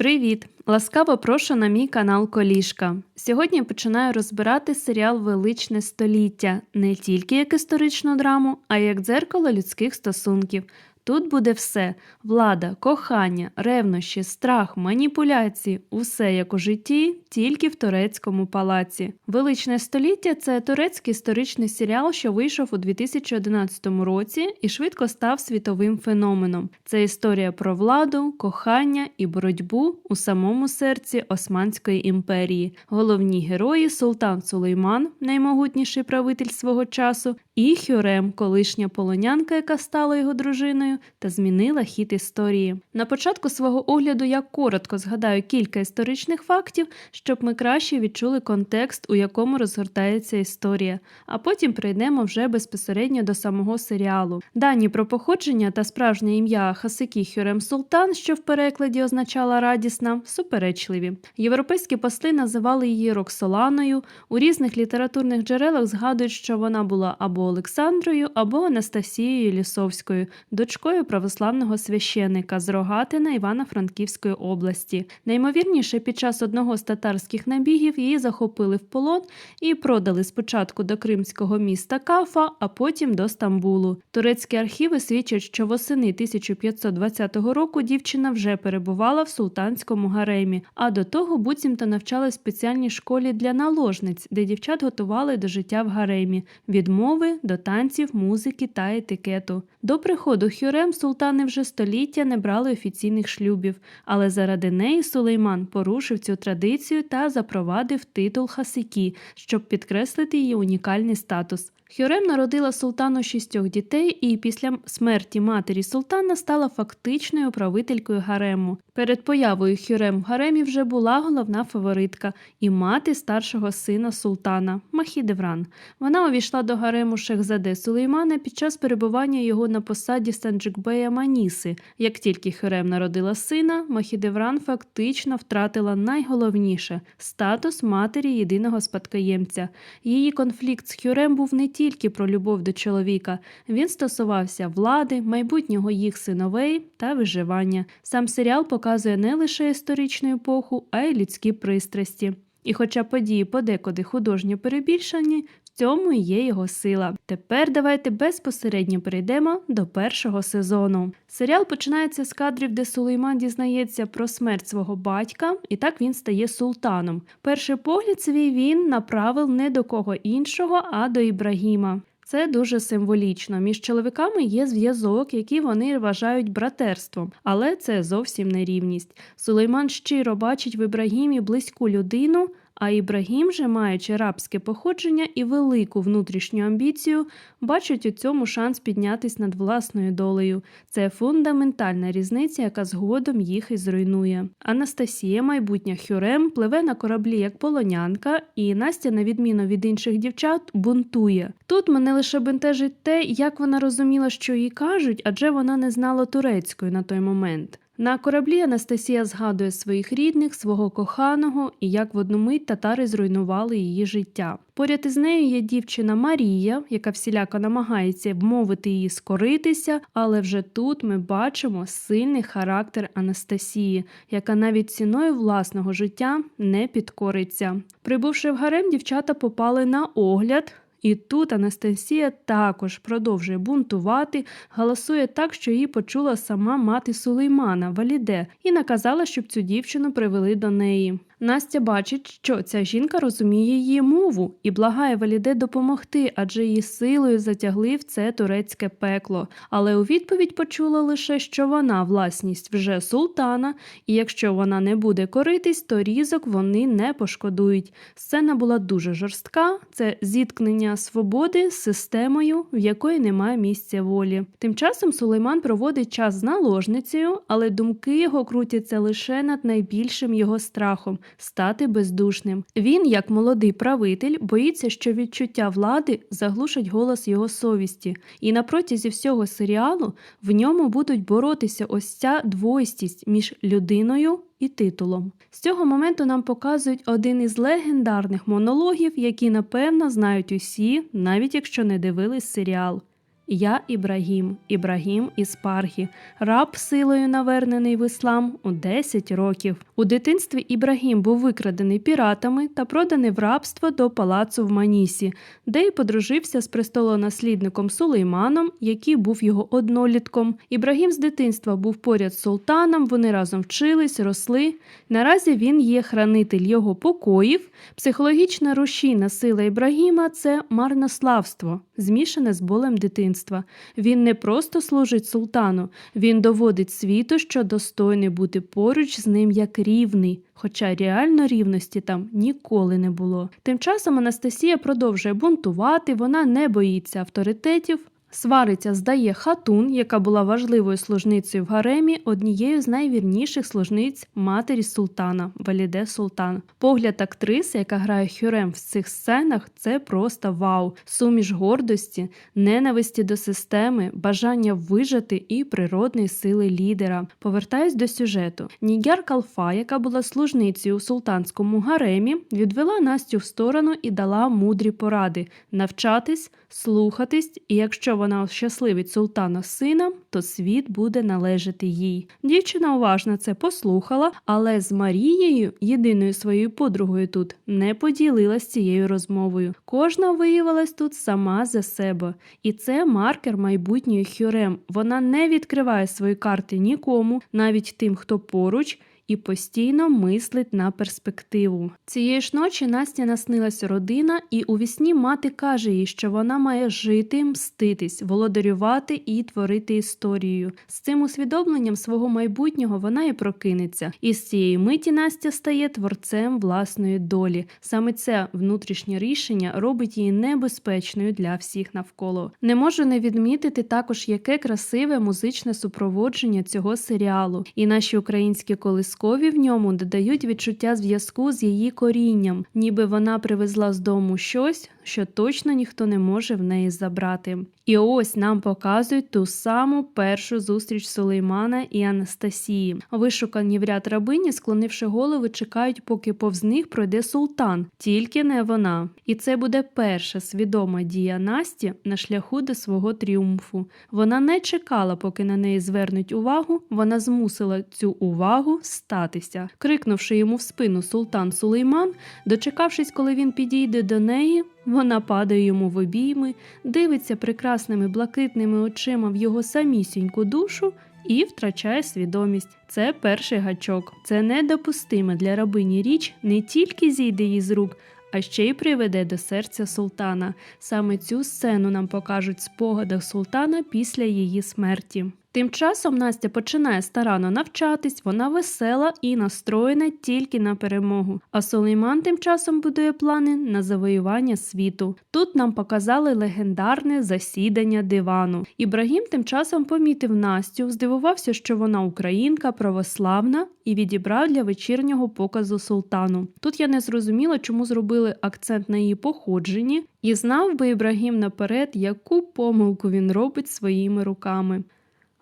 Привіт! Ласкаво прошу на мій канал Колішка. Сьогодні починаю розбирати серіал Величне століття не тільки як історичну драму, а й як дзеркало людських стосунків. Тут буде все: влада, кохання, ревнощі, страх, маніпуляції, усе як у житті, тільки в турецькому палаці. Величне століття це турецький історичний серіал, що вийшов у 2011 році і швидко став світовим феноменом. Це історія про владу, кохання і боротьбу у самому серці Османської імперії. Головні герої Султан Сулейман, наймогутніший правитель свого часу, і Хюрем, колишня полонянка, яка стала його дружиною та змінила хід історії. На початку свого огляду я коротко згадаю кілька історичних фактів, щоб ми краще відчули контекст, у якому розгортається історія, а потім прийдемо вже безпосередньо до самого серіалу. Дані про походження та справжнє ім'я Хасики Хюрем Султан, що в перекладі означала радісна, суперечливі. Європейські посли називали її Роксоланою. У різних літературних джерелах згадують, що вона була або Олександрою, або Анастасією Лісовською, дочкою православного священика з Рогатина Івано-Франківської області. Наймовірніше, під час одного з татарських набігів її захопили в полон і продали спочатку до кримського міста Кафа, а потім до Стамбулу. Турецькі архіви свідчать, що восени 1520 року дівчина вже перебувала в султанському гаремі, а до того буцімто навчалась в спеціальній школі для наложниць, де дівчат готували до життя в гаремі від мови до танців, музики та етикету. До приходу Хюрем султани вже століття не брали офіційних шлюбів, але заради неї Сулейман порушив цю традицію та запровадив титул Хасикі, щоб підкреслити її унікальний статус. Хюрем народила султану шістьох дітей і після смерті матері султана стала фактичною правителькою гарему. Перед появою Хюрем в гаремі вже була головна фаворитка і мати старшого сина султана Махідевран. Вона увійшла до гарему Шехзаде Сулеймана під час перебування його на посаді Санджикбея Маніси. Як тільки Хюрем народила сина, Махідевран фактично втратила найголовніше статус матері єдиного спадкоємця. Її конфлікт з Хюрем був не тільки про любов до чоловіка, він стосувався влади, майбутнього їх синовей та виживання. Сам серіал показує не лише історичну епоху, а й людські пристрасті. І хоча події подекуди художньо перебільшені, цьому є його сила. Тепер давайте безпосередньо перейдемо до першого сезону. Серіал починається з кадрів, де Сулейман дізнається про смерть свого батька, і так він стає султаном. Перший погляд свій він направив не до кого іншого, а до Ібрагіма. Це дуже символічно. Між чоловіками є зв'язок, який вони вважають братерством, але це зовсім не рівність. Сулейман щиро бачить в Ібрагімі близьку людину. А Ібрагім же, маючи рабське походження і велику внутрішню амбіцію, бачить у цьому шанс піднятись над власною долею. Це фундаментальна різниця, яка згодом їх і зруйнує. Анастасія, майбутня Хюрем, пливе на кораблі як полонянка, і Настя, на відміну від інших дівчат, бунтує. Тут мене лише бентежить те, як вона розуміла, що їй кажуть, адже вона не знала турецької на той момент. На кораблі Анастасія згадує своїх рідних, свого коханого і як в одну мить татари зруйнували її життя. Поряд із нею є дівчина Марія, яка всіляко намагається вмовити її скоритися, але вже тут ми бачимо сильний характер Анастасії, яка навіть ціною власного життя не підкориться. Прибувши в гарем, дівчата попали на огляд. І тут Анастасія також продовжує бунтувати, галасує так, що її почула сама мати Сулеймана Валіде, і наказала, щоб цю дівчину привели до неї. Настя бачить, що ця жінка розуміє її мову і благає Валіде допомогти, адже її силою затягли в це турецьке пекло. Але у відповідь почула лише, що вона власність вже султана, і якщо вона не буде коритись, то різок вони не пошкодують. Сцена була дуже жорстка. Це зіткнення свободи з системою, в якої немає місця волі. Тим часом Сулейман проводить час з наложницею, але думки його крутяться лише над найбільшим його страхом стати бездушним. Він, як молодий правитель, боїться, що відчуття влади заглушать голос його совісті, і на протязі всього серіалу в ньому будуть боротися ось ця двойстість між людиною. І титулом з цього моменту нам показують один із легендарних монологів, які напевно знають усі, навіть якщо не дивились серіал. Я Ібрагім, Ібрагім із Паргі, раб силою навернений в іслам у 10 років. У дитинстві Ібрагім був викрадений піратами та проданий в рабство до палацу в Манісі, де й подружився з престолонаслідником Сулейманом, який був його однолітком. Ібрагім з дитинства був поряд з султаном, вони разом вчились, росли. Наразі він є хранитель його покоїв. Психологічна рушійна сила Ібрагіма це марнославство, змішане з болем дитинства. Він не просто служить султану, він доводить світу, що достойний бути поруч з ним як рівний, хоча реально рівності там ніколи не було. Тим часом Анастасія продовжує бунтувати, вона не боїться авторитетів. Свариться здає хатун, яка була важливою служницею в гаремі, однією з найвірніших служниць матері султана Валіде Султан. Погляд актриси, яка грає Хюрем в цих сценах, це просто вау, суміш гордості, ненависті до системи, бажання вижити і природної сили лідера. Повертаюсь до сюжету. Нігяр Калфа, яка була служницею у султанському гаремі, відвела Настю в сторону і дала мудрі поради навчатись, слухатись, і якщо вона щасливить султана сина, то світ буде належати їй. Дівчина уважно це послухала, але з Марією, єдиною своєю подругою тут, не поділилась цією розмовою. Кожна виявилась тут сама за себе, і це маркер майбутньої Хюрем. Вона не відкриває свої карти нікому, навіть тим, хто поруч. І постійно мислить на перспективу. Цієї ж ночі Насті наснилася родина, і у вісні мати каже їй, що вона має жити, мститись, володарювати і творити історію. З цим усвідомленням свого майбутнього вона і прокинеться. І з цієї миті Настя стає творцем власної долі. Саме це внутрішнє рішення робить її небезпечною для всіх навколо. Не можу не відмітити також, яке красиве музичне супроводження цього серіалу, і наші українські колискові в ньому додають відчуття зв'язку з її корінням, ніби вона привезла з дому щось, що точно ніхто не може в неї забрати. І ось нам показують ту саму першу зустріч Сулеймана і Анастасії. Вишукані в ряд рабині, склонивши голови, чекають, поки повз них пройде султан, тільки не вона. І це буде перша свідома дія Насті на шляху до свого тріумфу. Вона не чекала, поки на неї звернуть увагу. Вона змусила цю увагу статися, крикнувши йому в спину султан Сулейман, дочекавшись, коли він підійде до неї. Вона падає йому в обійми, дивиться прекрасними блакитними очима в його самісіньку душу і втрачає свідомість. Це перший гачок. Це недопустима для рабині річ не тільки зійде їй з рук, а ще й приведе до серця султана. Саме цю сцену нам покажуть в спогадах султана після її смерті. Тим часом Настя починає старанно навчатись, вона весела і настроєна тільки на перемогу. А Сулейман тим часом будує плани на завоювання світу. Тут нам показали легендарне засідання дивану. Ібрагім тим часом помітив Настю, здивувався, що вона українка, православна, і відібрав для вечірнього показу султану. Тут я не зрозуміла, чому зробили акцент на її походженні, і знав би Ібрагім наперед, яку помилку він робить своїми руками.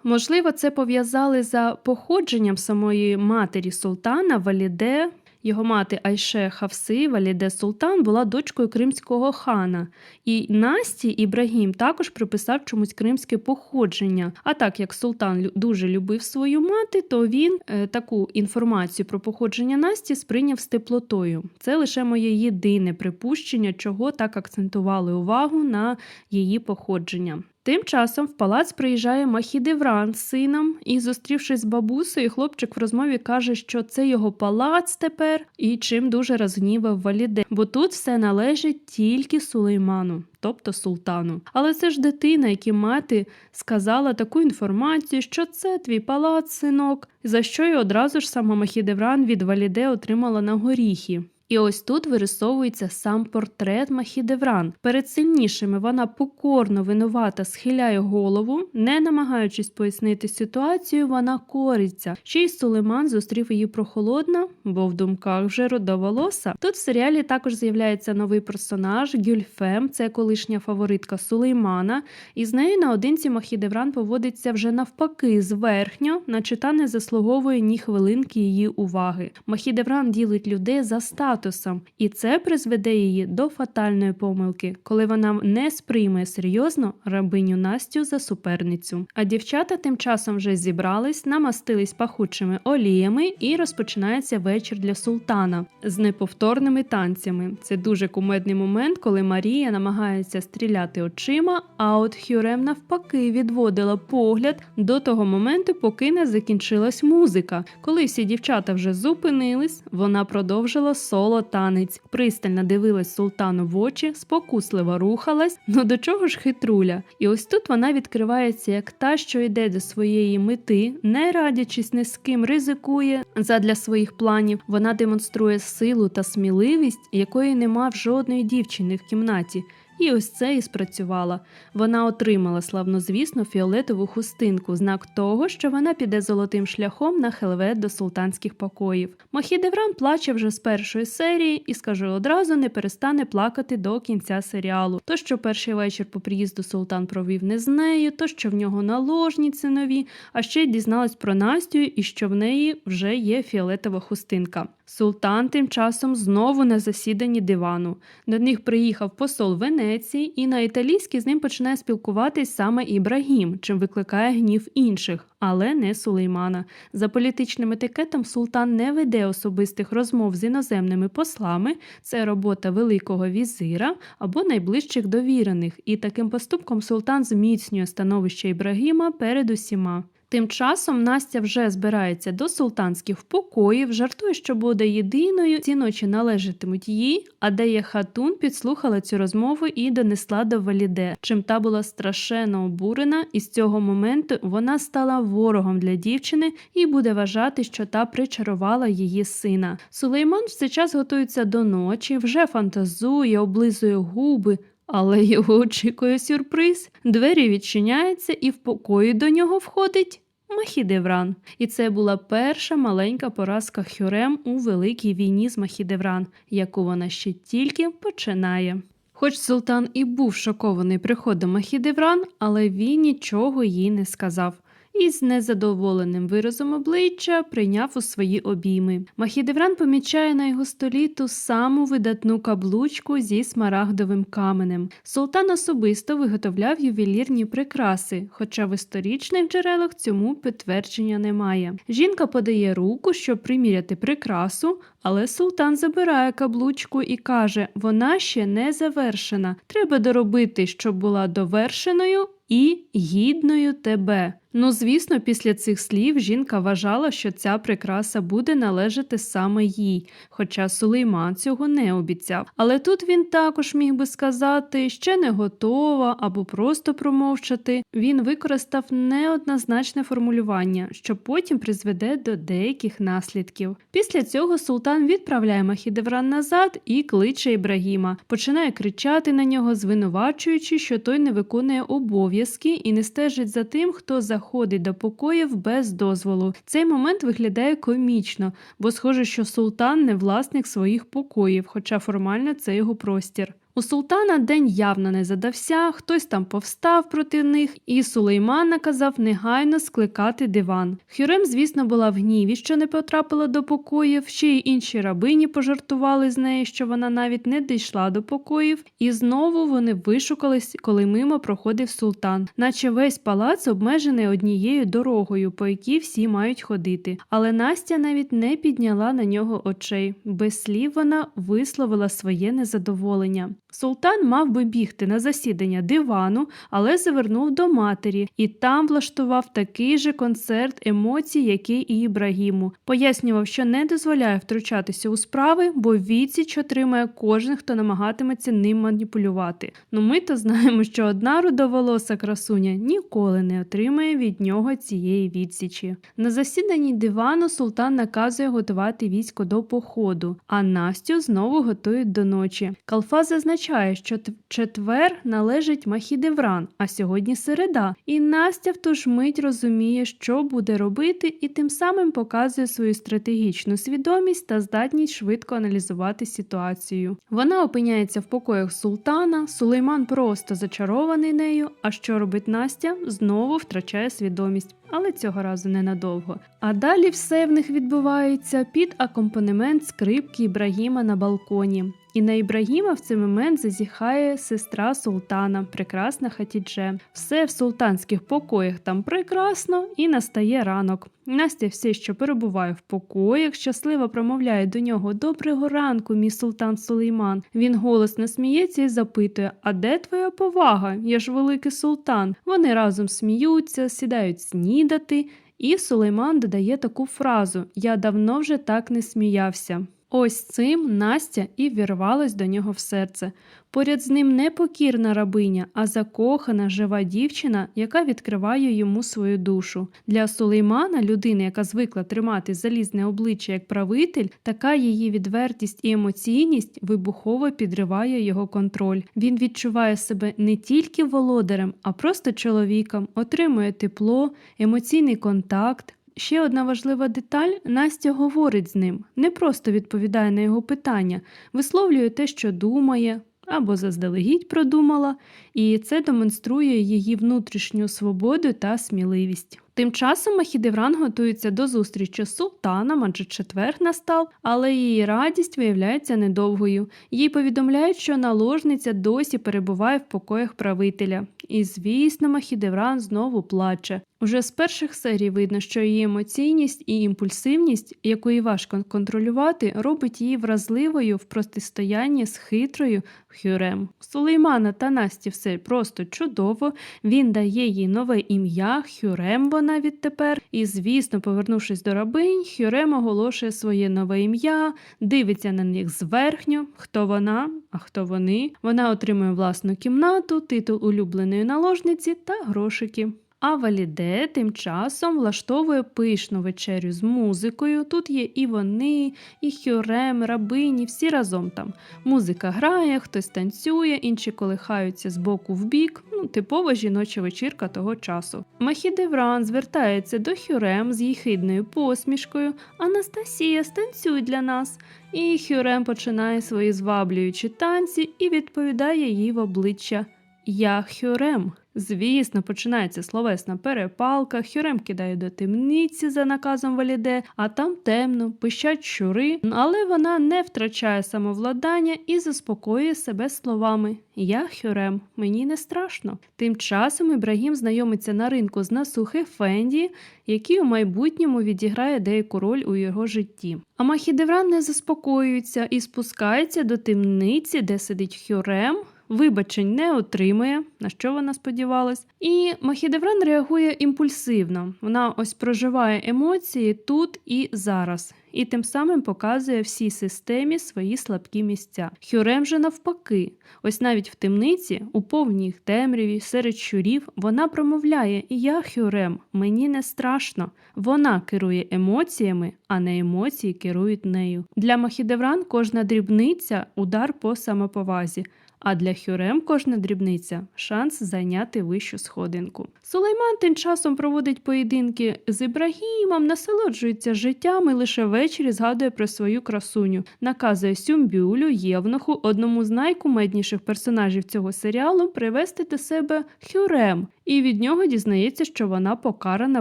Можливо, це пов'язали за походженням самої матері султана Валіде. Його мати Айше Хавси Валіде Султан була дочкою кримського хана, і Насті Ібрагім також приписав чомусь кримське походження. А так як султан дуже любив свою мати, то він е, таку інформацію про походження Насті сприйняв з теплотою. Це лише моє єдине припущення, чого так акцентували увагу на її походження. Тим часом в палац приїжджає Махідевран з сином, і, зустрівшись з бабусею, хлопчик в розмові каже, що це його палац тепер, і чим дуже розгнівав Валіде, бо тут все належить тільки Сулейману, тобто султану. Але це ж дитина, якій мати сказала таку інформацію, що це твій палац, синок, за що й одразу ж сама Махідевран від Валіде отримала на горіхи. І ось тут вирисовується сам портрет Махідевран. Перед сильнішими вона покорно винувата схиляє голову, не намагаючись пояснити ситуацію, вона кориться. Ще й Сулейман зустрів її прохолодно, бо в думках вже родоволоса. Тут в серіалі також з'являється новий персонаж Гюльфем, це колишня фаворитка Сулеймана, і з нею наодинці Махідевран поводиться вже навпаки зверхньо, наче та не заслуговує ні хвилинки її уваги. Махідевран ділить людей за статус статусом, і це призведе її до фатальної помилки, коли вона не сприйме серйозно рабиню Настю за суперницю. А дівчата тим часом вже зібрались, намастились пахучими оліями, і розпочинається вечір для султана з неповторними танцями. Це дуже кумедний момент, коли Марія намагається стріляти очима, а от Хюрем навпаки відводила погляд до того моменту, поки не закінчилась музика. Коли всі дівчата вже зупинились, вона продовжила соло танець, пристально дивилась султану в очі, спокусливо рухалась. Ну до чого ж хитруля? І ось тут вона відкривається як та, що йде до своєї мети, не радячись ні з ким ризикує задля своїх планів. Вона демонструє силу та сміливість, якої нема в жодної дівчини в кімнаті. І ось це і спрацювала. Вона отримала славнозвісну фіолетову хустинку, знак того, що вона піде золотим шляхом на хелвет до султанських покоїв. Махідевран плаче вже з першої серії і, скажу одразу, не перестане плакати до кінця серіалу. То, що перший вечір по приїзду султан провів не з нею, то що в нього наложниці нові, а ще й дізналась про Настю і що в неї вже є фіолетова хустинка. Султан тим часом знову на засіданні дивану. До них приїхав посол Венеції, і на італійській з ним починає спілкуватись саме Ібрагім, чим викликає гнів інших, але не Сулеймана. За політичним етикетом султан не веде особистих розмов з іноземними послами, це робота великого візира або найближчих довірених, і таким поступком султан зміцнює становище Ібрагіма перед усіма. Тим часом Настя вже збирається до султанських покоїв, жартує, що буде єдиною, ці ночі належатимуть їй, а Дея Хатун підслухала цю розмову і донесла до Валіде, чим та була страшенно обурена, і з цього моменту вона стала ворогом для дівчини і буде вважати, що та причарувала її сина. Сулейман в цей час готується до ночі, вже фантазує, облизує губи. Але його очікує сюрприз. Двері відчиняються, і в покої до нього входить Махідевран. І це була перша маленька поразка Хюрем у великій війні з Махідевран, яку вона ще тільки починає. Хоч султан і був шокований приходом Махідевран, але він нічого їй не сказав. І з незадоволеним виразом обличчя прийняв у свої обійми. Махідевран помічає на його столі ту саму видатну каблучку зі смарагдовим каменем. Султан особисто виготовляв ювелірні прикраси, хоча в історичних джерелах цьому підтвердження немає. Жінка подає руку, щоб приміряти прикрасу, але султан забирає каблучку і каже: вона ще не завершена. Треба доробити, щоб була довершеною і гідною тебе. Ну, звісно, після цих слів жінка вважала, що ця прикраса буде належати саме їй, хоча Сулейман цього не обіцяв. Але тут він також міг би сказати, ще не готова або просто промовчати. Він використав неоднозначне формулювання, що потім призведе до деяких наслідків. Після цього султан відправляє Махідевран назад і кличе Ібрагіма, починає кричати на нього, звинувачуючи, що той не виконує обов'язки і не стежить за тим, хто заходить до покоїв без дозволу. Цей момент виглядає комічно, бо схоже, що султан не власник своїх покоїв, хоча формально це його простір. У султана день явно не задався, хтось там повстав проти них, і Сулейман наказав негайно скликати диван. Хюрем, звісно, була в гніві, що не потрапила до покоїв, ще й інші рабині пожартували з нею, що вона навіть не дійшла до покоїв, і знову вони вишукались, коли мимо проходив султан, наче весь палац обмежений однією дорогою, по якій всі мають ходити. Але Настя навіть не підняла на нього очей. Без слів вона висловила своє незадоволення. Султан мав би бігти на засідання дивану, але завернув до матері і там влаштував такий же концерт емоцій, який і Ібрагіму. Пояснював, що не дозволяє втручатися у справи, бо відсіч отримає кожен, хто намагатиметься ним маніпулювати. Ну ми то знаємо, що одна рудоволоса красуня ніколи не отримає від нього цієї відсічі. На засіданні дивану султан наказує готувати військо до походу, а Настю знову готують до ночі. Калфа зазначає, що четвер належить Махідевран, а сьогодні середа. І Настя в ту ж мить розуміє, що буде робити, і тим самим показує свою стратегічну свідомість та здатність швидко аналізувати ситуацію. Вона опиняється в покоях султана, Сулейман просто зачарований нею. А що робить Настя? Знову втрачає свідомість. Але цього разу ненадовго. А далі все в них відбувається під акомпанемент скрипки Ібрагіма на балконі. І на Ібрагіма в цей момент зазіхає сестра султана, прекрасна Хатідже. Все в султанських покоях там прекрасно, і настає ранок. Настя все, що перебуває в покоях, щасливо промовляє до нього Доброго ранку, мій султан Сулейман. Він голосно сміється і запитує: А де твоя повага? Я ж великий султан. Вони разом сміються, сідають снідати. І Сулейман додає таку фразу: Я давно вже так не сміявся. Ось цим Настя і вірвалась до нього в серце. Поряд з ним не покірна рабиня, а закохана, жива дівчина, яка відкриває йому свою душу. Для Сулеймана, людини, яка звикла тримати залізне обличчя як правитель, така її відвертість і емоційність вибухово підриває його контроль. Він відчуває себе не тільки володарем, а просто чоловіком, отримує тепло, емоційний контакт. Ще одна важлива деталь: Настя говорить з ним, не просто відповідає на його питання, висловлює те, що думає. Або заздалегідь продумала, і це демонструє її внутрішню свободу та сміливість. Тим часом Махідевран готується до зустрічі з султаном, адже четвер настав, але її радість виявляється недовгою. Їй повідомляють, що наложниця досі перебуває в покоях правителя. І, звісно, Махідевран знову плаче. Уже з перших серій видно, що її емоційність і імпульсивність, яку їй важко контролювати, робить її вразливою в протистоянні з хитрою Хюрем. Сулеймана та Насті все просто чудово. Він дає їй нове ім'я Хюрем. Вона відтепер. І, звісно, повернувшись до рабинь, Хюрем оголошує своє нове ім'я, дивиться на них зверхньо. Хто вона, а хто вони. Вона отримує власну кімнату, титул улюбленої наложниці та грошики. А Валіде тим часом влаштовує пишну вечерю з музикою. Тут є і вони, і хюрем, рабині, всі разом там. Музика грає, хтось танцює, інші колихаються з боку в бік. Ну, типова жіноча вечірка того часу. Махідевран звертається до Хюрем з її хидною посмішкою. Анастасія, станцюй для нас. І Хюрем починає свої зваблюючі танці і відповідає їй в обличчя Я Хюрем. Звісно, починається словесна перепалка, Хюрем кидає до темниці за наказом Валіде, а там темно, пищать щури, але вона не втрачає самовладання і заспокоює себе словами Я Хюрем, мені не страшно. Тим часом Ібрагім знайомиться на ринку з Насухи Фенді, який у майбутньому відіграє деяку роль у його житті. А Махідевран не заспокоюється і спускається до темниці, де сидить Хюрем вибачень не отримує, на що вона сподівалась. І Махідевран реагує імпульсивно. Вона ось проживає емоції тут і зараз. І тим самим показує всій системі свої слабкі місця. Хюрем же навпаки, ось навіть в темниці, у повній темряві, серед щурів, вона промовляє: Я Хюрем, мені не страшно. Вона керує емоціями, а не емоції керують нею. Для Махідевран кожна дрібниця удар по самоповазі. А для Хюрем кожна дрібниця шанс зайняти вищу сходинку. Сулейман тим часом проводить поєдинки з Ібрагімом, насолоджується життям і лише ввечері згадує про свою красуню, наказує Сюмбюлю, Євнуху, одному з найкумедніших персонажів цього серіалу, привести до себе Хюрем, і від нього дізнається, що вона покарана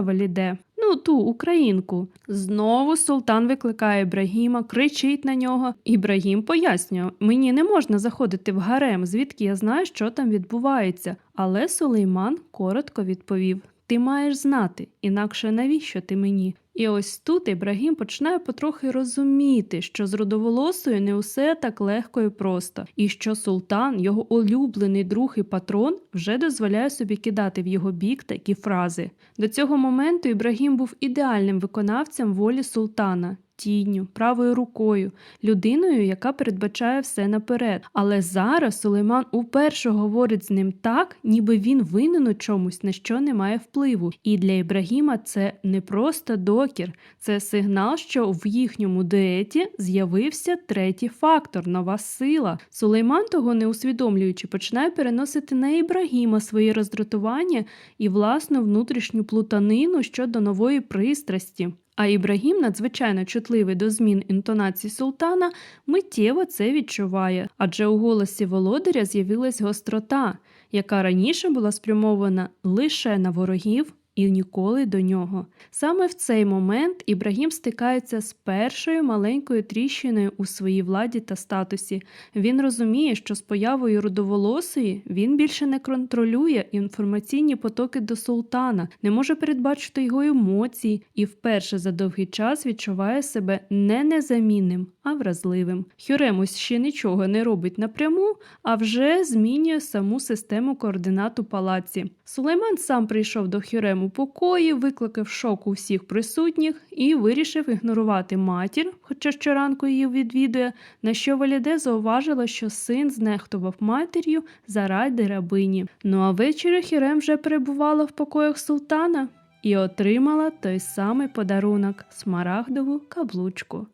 валіде. Ну, ту українку. Знову султан викликає Ібрагіма, кричить на нього. Ібрагім пояснює: мені не можна заходити в гарем, звідки я знаю, що там відбувається. Але Сулейман коротко відповів: Ти маєш знати, інакше навіщо ти мені? І ось тут Ібрагім починає потрохи розуміти, що з родоволосою не усе так легко і просто, і що султан, його улюблений друг і патрон, вже дозволяє собі кидати в його бік такі фрази. До цього моменту Ібрагім був ідеальним виконавцем волі султана. Тінню, правою рукою, людиною, яка передбачає все наперед. Але зараз Сулейман уперше говорить з ним так, ніби він винен у чомусь, на що не має впливу. І для Ібрагіма це не просто докір, це сигнал, що в їхньому дуеті з'явився третій фактор нова сила. Сулейман, того не усвідомлюючи, починає переносити на Ібрагіма свої роздратування і власну внутрішню плутанину щодо нової пристрасті. А Ібрагім, надзвичайно чутливий до змін інтонацій султана, миттєво це відчуває, адже у голосі володаря з'явилась гострота, яка раніше була спрямована лише на ворогів і ніколи до нього. Саме в цей момент Ібрагім стикається з першою маленькою тріщиною у своїй владі та статусі. Він розуміє, що з появою рудоволосої він більше не контролює інформаційні потоки до султана, не може передбачити його емоції і вперше за довгий час відчуває себе не незамінним, а вразливим. Хюремус ще нічого не робить напряму, а вже змінює саму систему координат у палаці. Сулейман сам прийшов до Хюрему покої, викликав шок у всіх присутніх і вирішив ігнорувати матір, хоча щоранку її відвідує, на що Валіде зауважила, що син знехтував матір'ю заради рабині. Ну а ввечері Хірем вже перебувала в покоях султана і отримала той самий подарунок смарагдову каблучку.